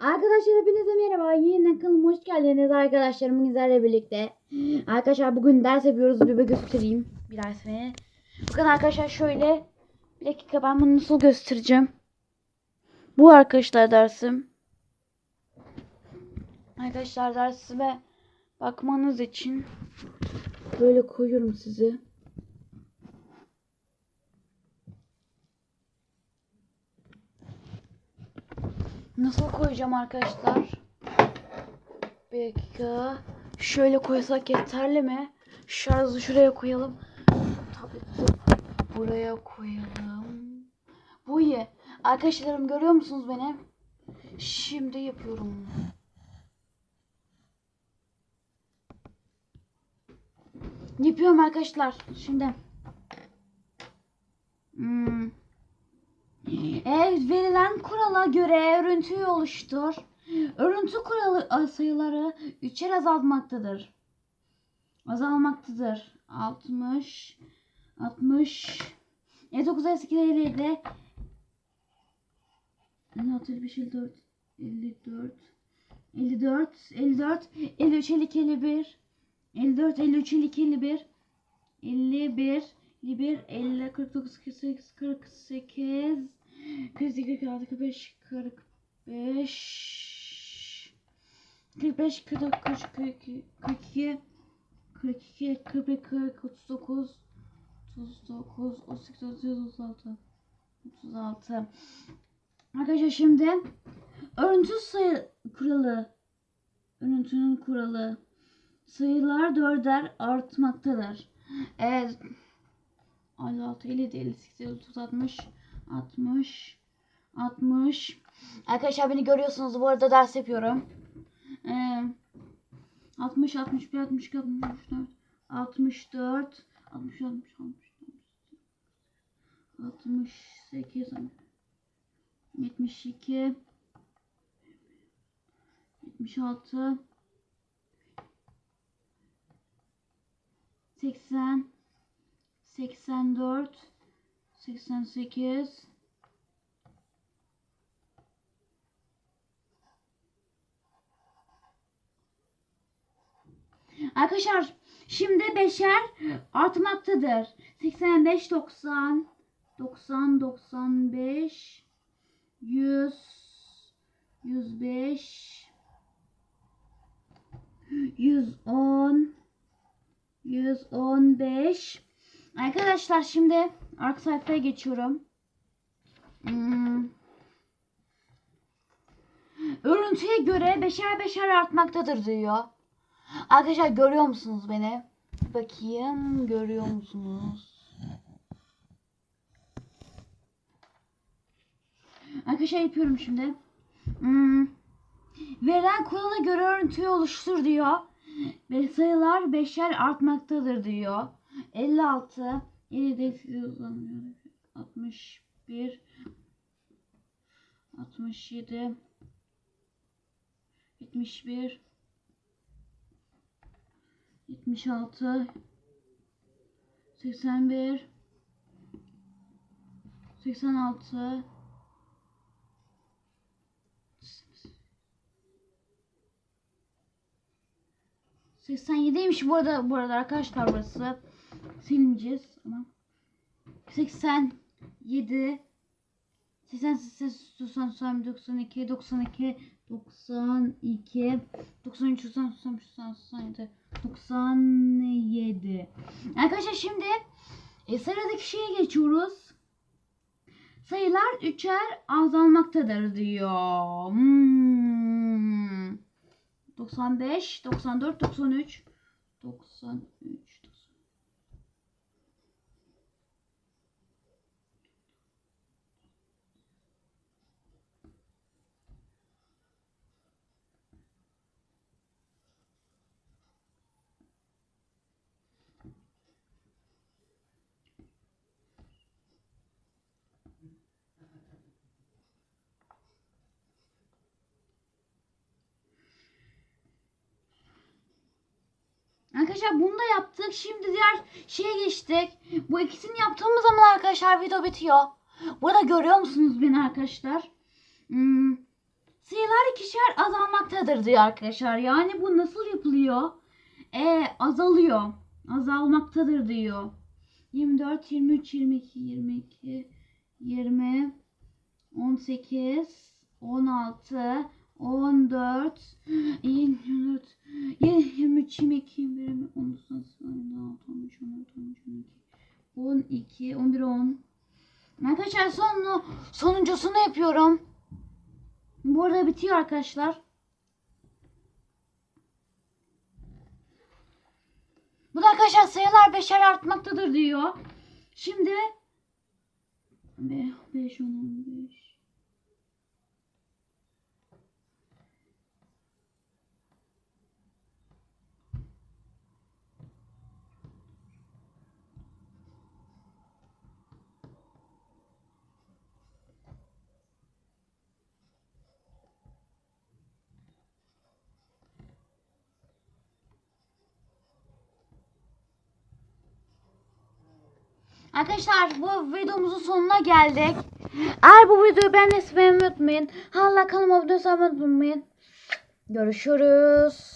Arkadaşlar hepinize merhaba. Yine kanalıma hoş geldiniz arkadaşlarım bizlerle birlikte. Arkadaşlar bugün ders yapıyoruz. Bir göstereyim bir dersini. Bakın arkadaşlar şöyle bir dakika ben bunu nasıl göstereceğim. Bu arkadaşlar dersim. Arkadaşlar dersime bakmanız için böyle koyuyorum sizi. Nasıl koyacağım arkadaşlar? Bir dakika. Şöyle koysak yeterli mi? Şarjı şuraya koyalım. Tableti buraya koyalım. Bu iyi. Arkadaşlarım görüyor musunuz beni? Şimdi yapıyorum. Yapıyorum arkadaşlar. Şimdi. Hmm. Evet, verilen kurala göre örüntüyü oluştur. Örüntü kuralı sayıları 3'er azalmaktadır. Azalmaktadır. 60 60 59 8 57 56 55 54 54 54 54 53 52 51 54 53 52 51 51 51 50 49 48 48 48 46 45 45 45 40 42 42 42 41 40 39 39 38 36 36 Arkadaşlar şimdi örüntü sayı kuralı örüntünün kuralı. Sayılar dörder artmaktadır. Evet 56 57 58 30 60 60 60 Arkadaşlar beni görüyorsunuz. Bu arada ders yapıyorum. Ee, 60 61 62 64 64 60 60 68 72 76 80 84 88 Arkadaşlar şimdi beşer artmaktadır. 85 90 90 95 100 105 110 115 Arkadaşlar şimdi arka sayfaya geçiyorum. Hmm. Örüntüye göre beşer beşer artmaktadır diyor. Arkadaşlar görüyor musunuz beni? Bakayım görüyor musunuz? Arkadaşlar yapıyorum şimdi. Hmm. Verilen kurala göre örüntüyü oluştur diyor. Ve sayılar beşer artmaktadır diyor. 56 57 61 67 71 76 81 86 87'ymiş bu arada bu arada arkadaşlar burası silmeyeceğiz ama 87 88 90 92 92 92 93 93 97 97 Arkadaşlar şimdi e, sıradaki şeye geçiyoruz. Sayılar üçer azalmaktadır diyor. Hmm. 95, 94, 93, 93, Arkadaşlar bunu da yaptık. Şimdi diğer şeye geçtik. Bu ikisini yaptığımız zaman arkadaşlar video bitiyor. Burada görüyor musunuz beni arkadaşlar? Hmm. sayılar ikişer azalmaktadır diyor arkadaşlar. Yani bu nasıl yapılıyor? E azalıyor. Azalmaktadır diyor. 24, 23, 22, 22, 20, 18, 16, 14, 24, 23, 22, 21, 19, 16, 15, 16, 15, 12, 11, 10. Arkadaşlar sonu, sonuncusunu yapıyorum. Bu arada bitiyor arkadaşlar. Bu da arkadaşlar sayılar beşer artmaktadır diyor. Şimdi 5, 10, 15. Arkadaşlar bu videomuzun sonuna geldik. Eğer bu videoyu beğendiyseniz beğenmeyi unutmayın. Hala kanalıma abone olmayı unutmayın. Görüşürüz.